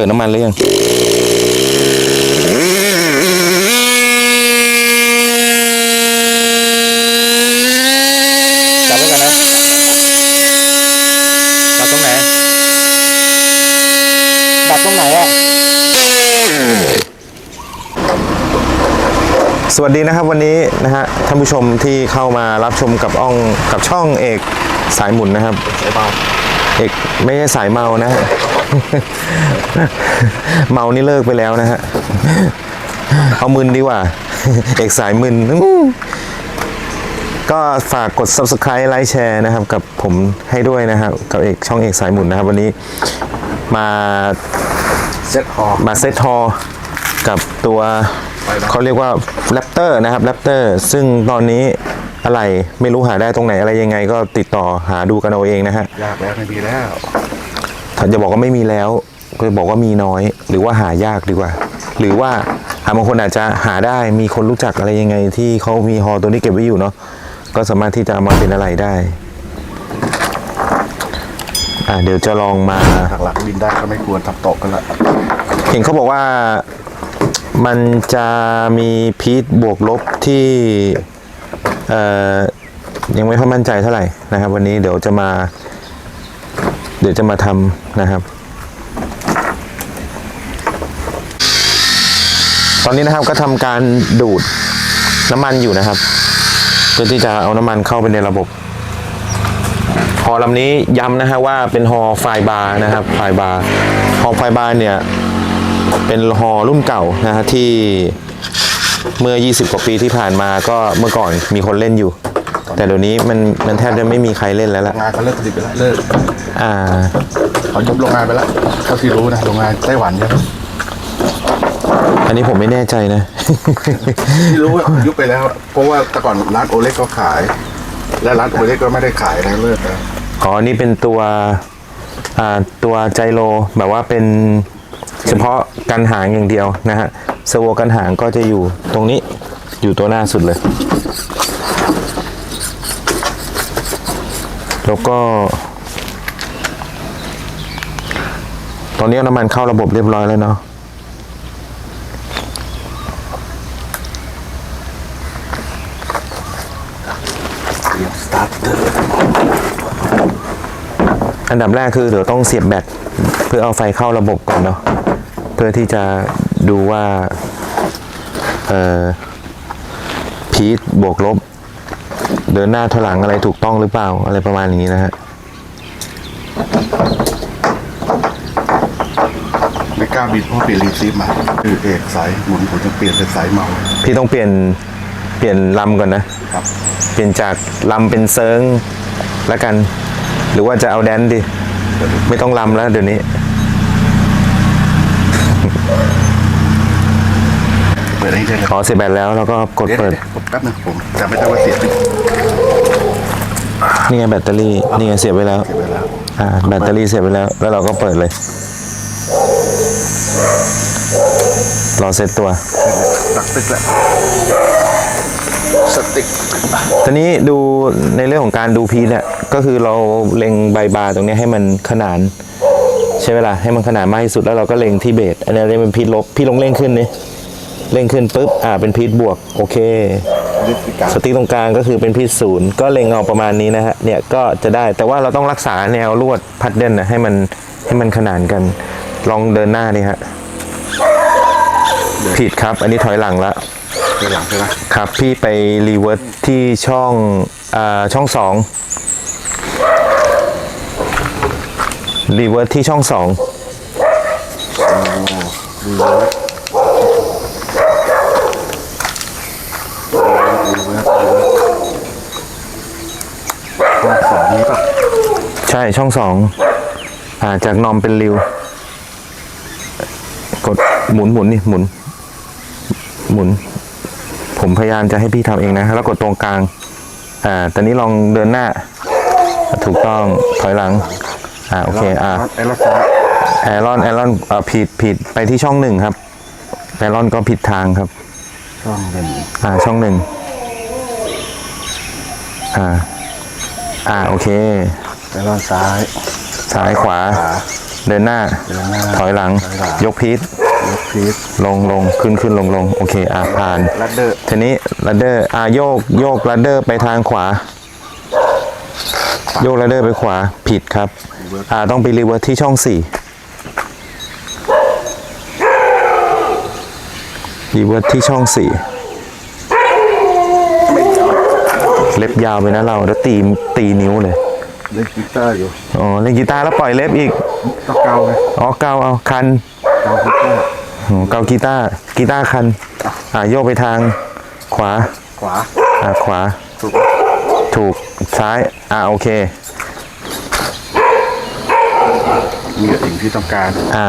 ปิดน้ำมันหรือยังจับไว้ก่อนนะจับตรงไหนจับตรงไหนอะสวัสดีนะครับวันนี้นะฮะท่านผู้ชมที่เข้ามารับชมกับอ่องกับช่องเอกสายหมุนนะครับสายเบาเอกไม่ใช่สายเมานะฮะ เมานี่เลิกไปแล้วนะฮะ เอามึนดีกว่า เอกสายมึนอื้อก็ฝากกด subscribe ไลค์แชร์นะครับ กับผมให้ด้วยนะครับกับเอกช่องเอกสายหมุนนะครับ วันนี้มาเซ็ตฮอมาเซตทอกับตัวไปแล้วเขาเรียกว่าแรปเตอร์นะครับแรปเตอร์ซึ่งตอนนี้อะไรไม่รู้หาได้ตรงไหนอะไรยังไงก็ติดต่อหาดูกันเอาเองนะฮะ ยากแล้วไม่มีแล้ว ถ้าจะบอกว่าไม่มีแล้วก็จะบอกว่ามีน้อย หรือว่าหายากดีกว่า หรือว่าหาบางคนอาจจะหาได้มีคนรู้จักอะไรยังไง ที่เขามีฮอตัวนี้เก็บไว้อยู่เนาะก็สามารถที่จะเอามาเป็นอะไรได้อ่าเดี๋ยวจะลองมาหลักหลักๆบินได้ก็ไม่ควรทับตกกันละเห็นเขาบอกว่ามันจะมีพีทบวกลบที่เอ่อยังไม่ค่อยมั่นใจเท่าไหร่นะครับ วันนี้เดี๋ยวจะมา เดี๋ยวจะมาทำนะครับ ตอนนี้นะครับก็ทำการดูดน้ำมันอยู่นะครับ เพื่อที่จะเอาน้ำมันเข้าไปในระบบฮอลำนี้ย้ำนะฮะว่าเป็นฮอไฟบาร์นะครับไฟบาร์ฮอไฟบาร์เนี่ยเป็นฮอรุ่นเก่านะฮะที่เมื่อ 20 กว่าปีที่ผ่านมาก็เมื่อก่อนมีคนเล่นอยู่ แต่เดี๋ยวนี้มันมันแทบจะไม่มีใครเล่นแล้วโรล่ะงงานเขาเลิกผลิตไปแล้วเลิกอ่าเขายุบโรงงานไปแล้วเท่าที่รู้นะโรงงานไต้หวันใช่ไหมอันนี้ผมไม่แน่ใจนะ ที่รู้ว่ายุบไปแล้ว เพราะว่าแต่ก่อนร้านโอเล็กก็ขาย และร้านโอเล็กก็ไม่ได้ขายนะเลิกแล้วอ๋อนี่เป็นตัวอ่าตัวไจโรแบบว่าเป็นเฉพาะกันหางอย่างเดียวนะฮะเซอร์โวกันหางก็จะอยู่ตรงนี้อยู่ตัวหน้าสุดเลย แล้วก็ ตอนนี้น้ำมันเข้าระบบเรียบร้อยแล้วเนาะเรียมสตาร์เตอร์อันดับแรกคือเดี๋ยวต้องเสียบแบตเพื่อเอาไฟเข้าระบบก่อนเนาะเพื่อที่จะดูว่า เอ่อพีทบวกลบ เดินหน้าถอยหลังอะไรถูกต้องหรือเปล่าอะไรประมาณอย่างนี้นะฮะไม่กล้าบินเพราะเปลี่ยนรีซีฟมาคือเอกสายหมุนผมจะเปลี่ยนเป็นสายเมา พี่ต้องเปลี่ยนเปลี่ยนลำก่อนนะครับ เปลี่ยนจากลำเป็นเซิงแล้วกัน หรือว่าจะเอาแดนดิไม่ต้องลำแล้วเดี๋ยวนี้ เปิดให้ได้เลยขอเสียบแบตแล้วแล้วก็กดเดี๋ยวเปิดเดี๋ยวผมแป๊บนึงผมจำไม่ได้ว่าเสียบไปนี่ไงแบตเตอรี่นี่ไงเสียบไว้แล้วเสียบไปแล้วอ่าแบตเตอรี่เสียบไปแล้ว แล้วเราก็เปิดเลย รอเซตตัวตักตึกแล้วสติ๊กตอนนี้ดูในเรื่องของการดูพีทเนี่ยก็คือเราเล็งใบบาร์ตรงเนี้ยให้มันขนาน ใช่ไหมล่ะให้มันขนานมากที่สุดแล้วเราก็เล็งที่เบสอันนี้เรียกเป็นพีทลบพี่ลงเร่งขึ้นนี่ เร่งขึ้นปุ๊บอ่าเป็นพีทบวกโอเควิธีการสติ๊กตรงกลางก็คือเป็นพีทศูนย์ก็เล็งเอาประมาณนี้นะฮะเนี่ยก็จะได้แต่ว่าเราต้องรักษาแนวลวดพัดเด่นนะให้มันให้มันขนานกันลองเดินหน้าดิฮะผิดครับ อันนี้ถอยหลังละไปหลังใช่ไหมครับ พี่ไปรีเวิร์สที่ช่องอ่าช่องสองรีเวิร์สที่ช่องสองดูเวิร์ดดูเวิร์ดดูเวิร์ดข้อสองนี้ป่ะ ใช่ช่องสองอ่าจากนอมเป็นริว กดหมุนหมุนนี่หมุน หมุน ผมพยายามจะให้พี่ทำเองนะ แล้วกดตรงกลาง อ่าตอนนี้ลองเดินหน้า ถูกต้องถอยหลัง อ่าโอเคอ่าไอ้รถฟ้าแอรอนแอรอนอ่าผิดผิดไปที่ช่องหนึ่งครับแอรอนก็ผิดทางครับ ช่องเป็นอ่าช่องหนึ่งอ่าอ่าโอเค ไอ้รอนซ้ายซ้ายขวาขาเดินหน้า เดินหน้าถอยหลัง ถอยหลัง ยกพีทยกพีทลงลงขึ้นขึ้นลงลงโอเคอะผ่าน ลัดเดอร์ทีนี้ลัดเดอร์อะโยกโยกลัดเดอร์ไปทางขวา โยกลัดเดอร์ไปขวาผิดครับ อ่าต้องไปรีเวิร์สที่ช่องสี่รีเวิร์สที่ช่องสี่เล็บยาวไปนะเราแล้วตีตีนิ้วเลย เล่นกีตาร์อยู่อ๋อเล่นกีตาร์แล้วปล่อยเล็บอีกต้องเกาไงอ๋อเกาเอาคันเกากีตาร์อ๋อเกากีตาร์กีตาร์คันอ่าโยกไปทางขวาขวาอ่าขวาถูกถูกซ้ายอ่าโอเคมีสิ่งที่ต้องการอ่า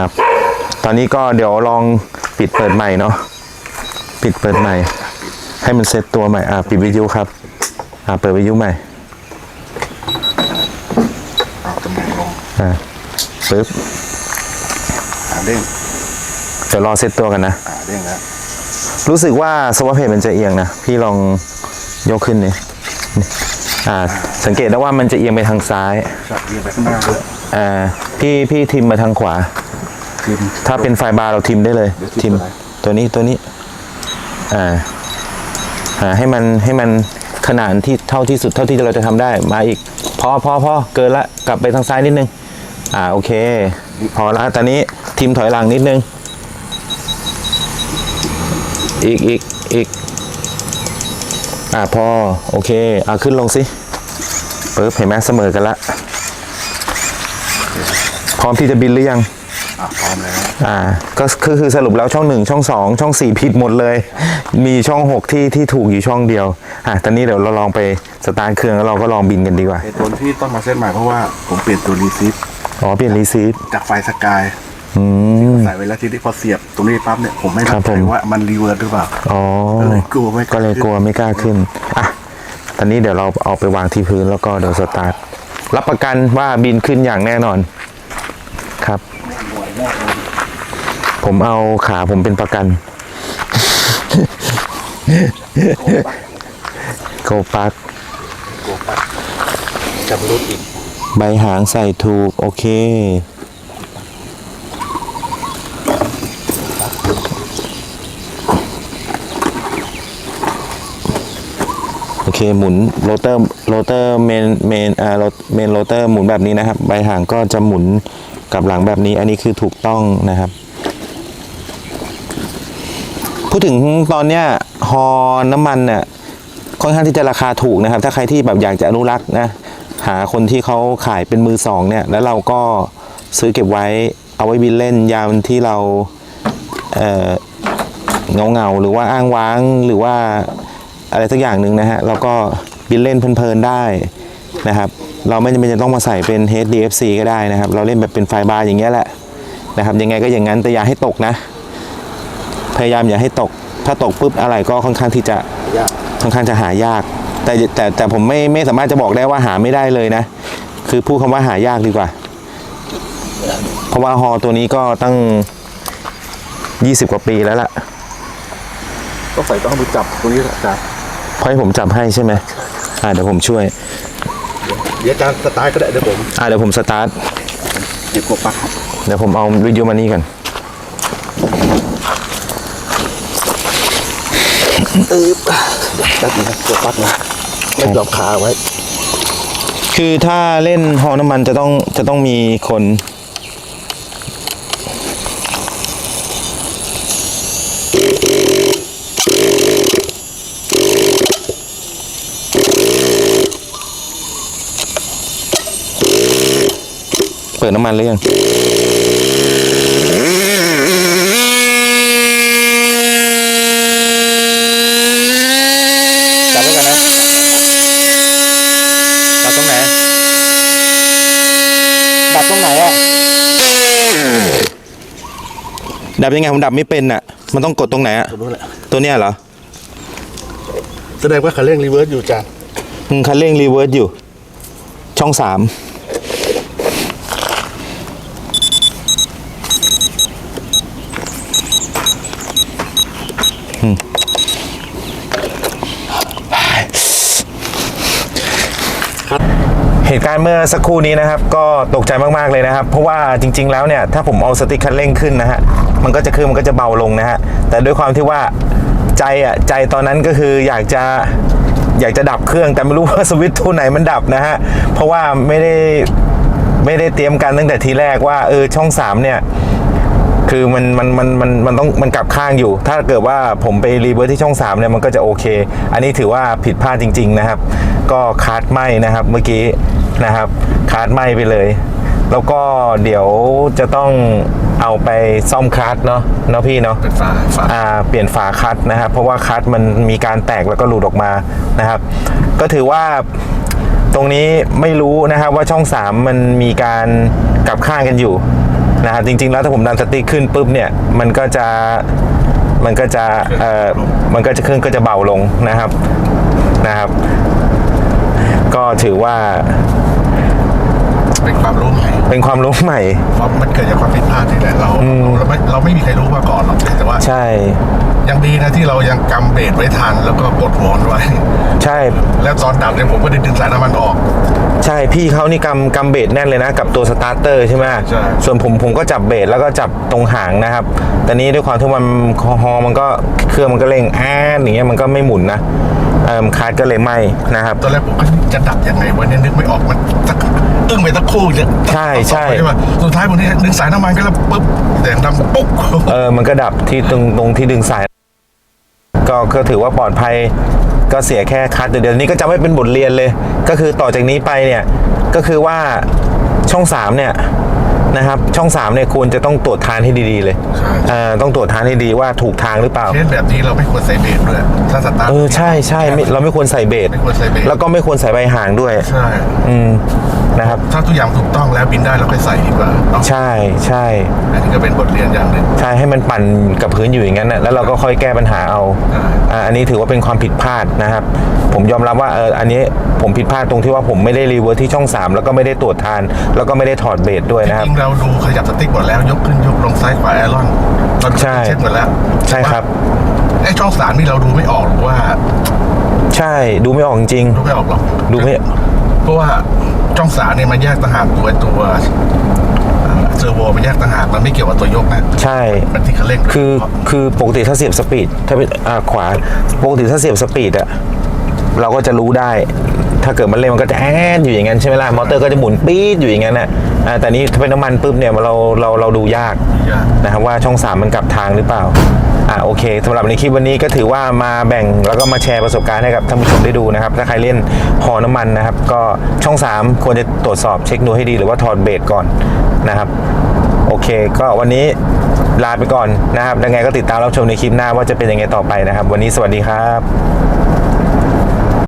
ตอนนี้ก็เดี๋ยวลองปิดเปิดใหม่เนาะปิดเปิดใหม่ ให้มันเซตตัวใหม่อ่าปิดวิทยุครับอ่าเปิดวิทยุใหม่ เอาตำแหน่งลง อ่าปึ๊บอ่าเด้งเดี๋ยวรอเซตตัวกันนะ อ่าเด้งแล้วรู้สึกว่าสวอปเพจมันจะเอียงนะ พี่ลองยกขึ้นนี่นี่อ่า สังเกตได้ว่ามันจะเอียงไปทางซ้าย จับเอียงไปข้างหน้าด้วยอ่า พี่พี่ทิมมาทางขวา ทีม ถ้าเป็นไฟบาร์เราทิมได้เลยเดี๋ยวทิทิมมอะไร ตัวนี้ตัวนี้ อ่าอ่าให้มันให้มันขนาดที่เท่าที่สุดเท่าที่เราจะทำได้มาอีก พอพอพอเกินละกลับไปทางซ้ายนิดนึง อ่าโอเค พอละตอนนี้ทิมถอยหลังนิดนึง อีกอีกอีกอ่าพอ โอเคเอาขึ้นลงสิปึ๊บเห็นไหมเสมอกันละพร้อมที่จะบินหรือยังอ่าพร้อมแล้วอ่าก็คือคือสรุปแล้วช่องหนึ่งช่องสองช่องสี่ผิดหมดเลย มีช่องหกที่ที่ถูกอยู่ช่องเดียวอะตอนนี้เดี๋ยวเราลองไปสตาร์ทเครื่องแล้วเราก็ลองบินกันดีกว่าเหตุผลที่ต้องมาเซตใหม่เพราะว่าผมเปลี่ยนตัวรีซิฟ อ๋อเปลี่ยนรีซีฟจากไฟสกายอืม ใส่ไว้แล้วทีนี้พอเสียบตรงนี้ปั๊บเนี่ยผมไม่ครัมั่บนใจผมว่ามันรีเวิร์สหรือเปล่า อ๋อก็เลยกลัวไม่ก็เลยกลัวไม่กล้าขึ้นอะตอนนี้เดี๋ยวเราเอาไปวางที่พื้นแล้วก็เดี๋ยวสตาร์ทรับประกันว่าบินขึ้นอย่างแน่นอน ครับ ผมเอาขาผมเป็นประกัน โกปัก กลัวปั๊บจะรุดอีก ใบหางใส่ถูก โอเค โอเคหมุนโรเตอร์โรเตอร์เมนเมนอ่าเมนโรเตอร์หมุนแบบนี้นะครับ ใบหางก็จะหมุนกลับหลังแบบนี้ อันนี้คือถูกต้องนะครับ พูดถึงตอนเนี้ยฮอน้ำมันเนี่ยค่อนข้างที่จะราคาถูกนะครับ ถ้าใครที่แบบอยากจะอนุรักษ์นะ หาคนที่เขาขายเป็นมือสองเนี่ย แล้วเราก็ซื้อเก็บไว้เอาไว้บินเล่นยามที่เราเอ่อเงาเงาหรือว่าอ้างว้างหรือว่าอะไรสักอย่างหนึ่งนะฮะเราก็บินเล่นเพลินๆได้นะครับ เราไม่จำเป็นจะต้องมาใส่เป็น HDFC ก็ได้นะครับ เราเล่นแบบเป็นไฟบาร์อย่างเงี้ยแหละนะครับ ยังไงก็อย่างนั้นแต่อย่าให้ตกนะ พยายามอย่าให้ตก ถ้าตกปุ๊บอะไรก็ค่อนข้างที่จะค่อนข้างจะหายาก แต่แต่แต่ผมไม่ไม่สามารถจะบอกได้ว่าหาไม่ได้เลยนะ คือพูดคำว่าหายากดีกว่า เพราะว่าฮอตัวนี้ก็ตั้ง20กว่าปีแล้วล่ะต้องใส่ต้องไปจับตรงนี้แหละอาจารย์เพราะให้ผมจับให้ใช่ไหมอ่าเดี๋ยวผมช่วย เดี๋ยวอาจารย์สตาร์ทก็ได้เดี๋ยวผมอ่าเดี๋ยวผมสตาร์ทเดี๋ยวกลัวปั๊บเดี๋ยวผมเอาวิดีโอมานี่กันแป๊บนึงนะกลัวปั๊บนะ ไม่ยอมขาไว้ คือถ้าเล่นฮอน้ำมันจะต้องจะต้องมีคน เปิดน้ำมันหรือยัง จับไว้กันนะ ดับตรง ไหน ดับตรงไหนอะ ดับยังไงผมดับไม่เป็นอะ มันต้องกดตรงไหนอะ ตรงนู้นแหละ ตัวเนี้ยเหรอ แสดงว่าคันเร่งรีเวิร์สอยู่อาจารย์มึงคันเร่งรีเวิร์สอยู่ ช่องสาม เหตุการณ์เมื่อสักครู่นี้นะครับ ก็ตกใจมากๆเลยนะครับ เพราะว่าจริง ๆ แล้วเนี่ยถ้าผมเอาสติ๊กคันเร่งขึ้นนะฮะมันก็จะคือมันก็จะเบาลงนะฮะแต่ด้วยความที่ว่าใจอะใจตอนนั้นก็คืออยากจะอยากจะดับเครื่องแต่ไม่รู้ว่าสวิตช์ตัวไหนมันดับนะฮะเพราะว่าไม่ได้ไม่ได้เตรียมกันตั้งแต่ทีแรกว่าเออช่องสามเนี่ยคือมันมันมันมันมันต้องมันกลับข้างอยู่ ถ้าเกิดว่าผมไปรีเวิร์สที่ช่อง3เนี่ยมันก็จะโอเค อันนี้ถือว่าผิดพลาดจริง ๆ นะครับ ก็คาดไหมนะครับเมื่อกี้ นะครับคาร์ดไหมไปเลย แล้วก็เดี๋ยวจะต้องเอาไปซ่อมคาร์ดเนาะเนาะพี่เนาะเป็นฝาฝาอ่าเปลี่ยนฝาคัดนะครับ เพราะว่าคัดมันมีการแตกแล้วก็หลุดออกมานะครับ ก็ถือว่าตรงนี้ไม่รู้นะครับว่าช่อง 3 มันมีการกลับข้างกันอยู่นะครับจริงๆแล้วถ้าผมดันสติ๊กขึ้นปุ๊บเนี่ยมันก็จะมันก็จะเอ่อมันก็จะขึ้นก็จะเบาลงนะครับนะครับ ก็ถือว่า เป็นความรู้ใหม่เป็นความรู้ใหม่ เพราะมันเกิดจากความผิดพลาดที่แหละเราเราไม่เราไม่มีใครรู้มาก่อนหรอกแต่ว่า ใช่ ยังดีนะที่เรายังกำเบรกไว้ทันแล้วก็กดหัวมันไว้ ใช่ แล้วตอนดับเนี่ยผมก็ได้ดึงสายน้ำมันออก ใช่พี่เขานี่กำกำเบสแน่นเลยนะ กับตัวสตาร์เตอร์ใช่ไหมใช่ ส่วนผมผมก็จับเบสแล้วก็จับตรงหางนะครับ แต่นี้ด้วยความที่มันฮอมันก็เครื่องมันก็เร่งแอดอย่างเงี้ยมันก็ไม่หมุนนะเอ่อคาร์ดก็เลยไหมนะครับ ตอนแรกผมก็จะดับยังไงวะเนี่ยนึกไม่ออกมันสักตึ้งไปสักครู่เนี่ยใช่ใช่ใช่ไหมสุดท้ายผมเนี่ยดึงสายน้ำมันก็แล้วปุ๊บเสียงดังปุ๊บเออมันก็ดับที่ตรงตรงที่ดึงสาย ก็ก็ถือว่าปลอดภัยก็เสียแค่คัดเดี๋ยวนี้ก็จะไม่เป็นบทเรียนเลย ก็คือต่อจากนี้ไปเนี่ย ก็คือว่าช่อง 3 เนี่ย นะครับ ช่อง3เนี่ยควรจะต้องตรวจทานให้ดีๆเลยใช่เอ่อต้องตรวจทานให้ดีว่าถูกทางหรือเปล่า เคสแบบนี้เราไม่ควรใส่เบรกด้วยถ้าสตาร์ท เออใช่ใช่ไม่เราไม่ควรใส่เบสไม่ควรใส่เบสแล้วก็ไม่ควรใส่ใบหางด้วย ใช่ อืมนะครับ ถ้าทุกอย่างถูกต้องแล้วบินได้เราค่อยใส่ดีกว่าเนาะใช่ใช่ อันนี้ก็เป็นบทเรียนอย่างหนึ่ง ใช่ให้มันปั่นกับพื้นอยู่อย่างนั้นนะแล้วเราก็ค่อยแก้ปัญหาเอาใช่อ่าอันนี้ถือว่าเป็นความผิดพลาดนะครับ ผมยอมรับว่าเอออันนี้ผมผิดพลาดตรงที่ว่าผมไม่ได้รีเวิร์สที่ช่อง 3 แล้วก็ไม่ได้ตรวจทาน แล้วก็ไม่ได้ถอดเบสด้วยนะครับ จริงๆเราดูขยับสติ๊กหมดแล้วยกขึ้นยกลงซ้ายขวาแอรอนเราใช่ เช็คหมดแล้วใช่ครับ ไอ้ช่องสามนี่เราดูไม่ออกหรือว่าใช่ดูไม่ออกจริง ดูไม่ออกหรอกดูไม่ เพราะว่าช่องสามเนี่ยมันแยกต่างหากตัวตัวเซอร์โวมันแยกต่างหากมันไม่เกี่ยวกับตัวยกนะใช่ มันที่คันเร่งคือคือปกติถ้าเสียบสปีดถ้าเป็นอ่าขวาปกติถ้าเสียบสปีดอะ เราก็จะรู้ได้ ถ้าเกิดมันเร่งมันก็จะแอนอยู่อย่างนั้นใช่ไหมล่ะ มอเตอร์ก็จะหมุนปี๊ดอยู่อย่างนั้นน่ะอ่าแต่นี้ถ้าเป็นน้ำมันปุ๊บเนี่ยเราเราเราดูยากยากนะครับว่าช่อง3มันกลับทางหรือเปล่า อ่าโอเคสำหรับในคลิปวันนี้ก็ถือว่ามาแบ่งแล้วก็มาแชร์ประสบการณ์ให้กับท่านผู้ชมได้ดูนะครับ ถ้าใครเล่นหอน้ำมันนะครับ ก็ช่อง 3 ควรจะตรวจสอบเช็คดูให้ดีหรือว่าถอดเบรกก่อนนะครับ โอเค ก็วันนี้ลาไปก่อนนะครับยังไงก็ติดตามรับชมในคลิปหน้าว่าจะเป็นยังไงต่อไปนะครับ วันนี้สวัสดีครับ